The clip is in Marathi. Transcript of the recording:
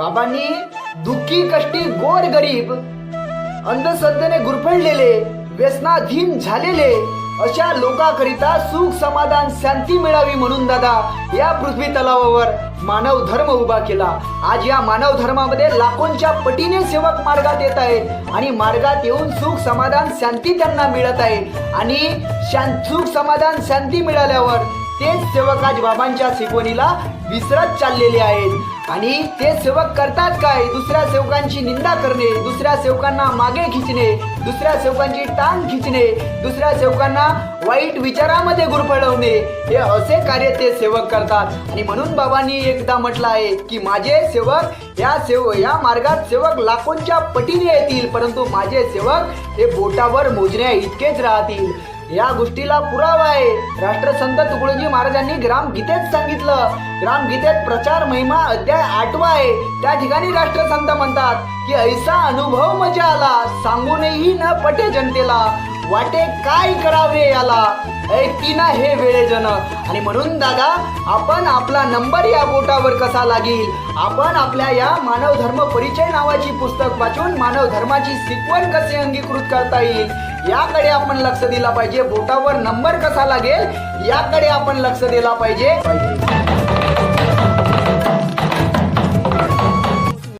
बाबांनी दुःखी कष्टी गोर गरीब अंधश्रद्धेने गुरफळलेले व्यसनाधीन झालेले अशा लोकांकरिता सुख समाधान शांती मिळावी म्हणून दादा या पृथ्वी तलावावर मानव धर्म उभा केला. आज या मानव धर्मामध्ये लाखोंच्या पटीने सेवक मार्गात येत आहेत आणि मार्गात येऊन सुख समाधान शांती त्यांना मिळत आहे. आणि शां सुख समाधान शांती मिळाल्यावर तेच सेवक आज बाबांच्या शिकवणीला विसरत चाललेले आहेत. आणि ते सेवक करतात काय? दुसऱ्या सेवकांची निंदा करणे दुसऱ्या सेवकांना मागे खिचणे दुसऱ्या सेवकांची टांग खिचणे दुसऱ्या सेवकांना वाईट विचारामध्ये गुरफळवणे हे असे कार्य ते सेवक करतात. आणि म्हणून बाबांनी एकदा म्हटलं आहे की माझे सेवक या सेव या मार्गात सेवक लाखोंच्या पटीने येतील परंतु माझे सेवक हे बोटावर मोजण्या इतकेच राहतील. या गोष्टीला पुरावा आहे. राष्ट्रसंत तुकडोजी महाराजांनी ग्रामगीतेत सांगितलं. ग्रामगीतेत प्रचार महिमा अध्याय आठवा आहे. त्या ठिकाणी राष्ट्रसंत म्हणतात की ऐसा अनुभव मजा आला सांगूनही न पटे जनतेला. वाटे काय करावे याला? ऐकिना हे वेळे जन आणि म्हणून दादा आपण आपला नंबर या बोटावर कसा लागेल? आपण आपल्या या मानव धर्म परिचय नावाची पुस्तक वाचून मानव धर्माची शिकवण कसे अंगीकृत करता येईल? याकडे आपण लक्ष दिला पाहिजे. बोटावर नंबर कसा लागेल? याकडे आपण लक्ष दिला पाहिजे.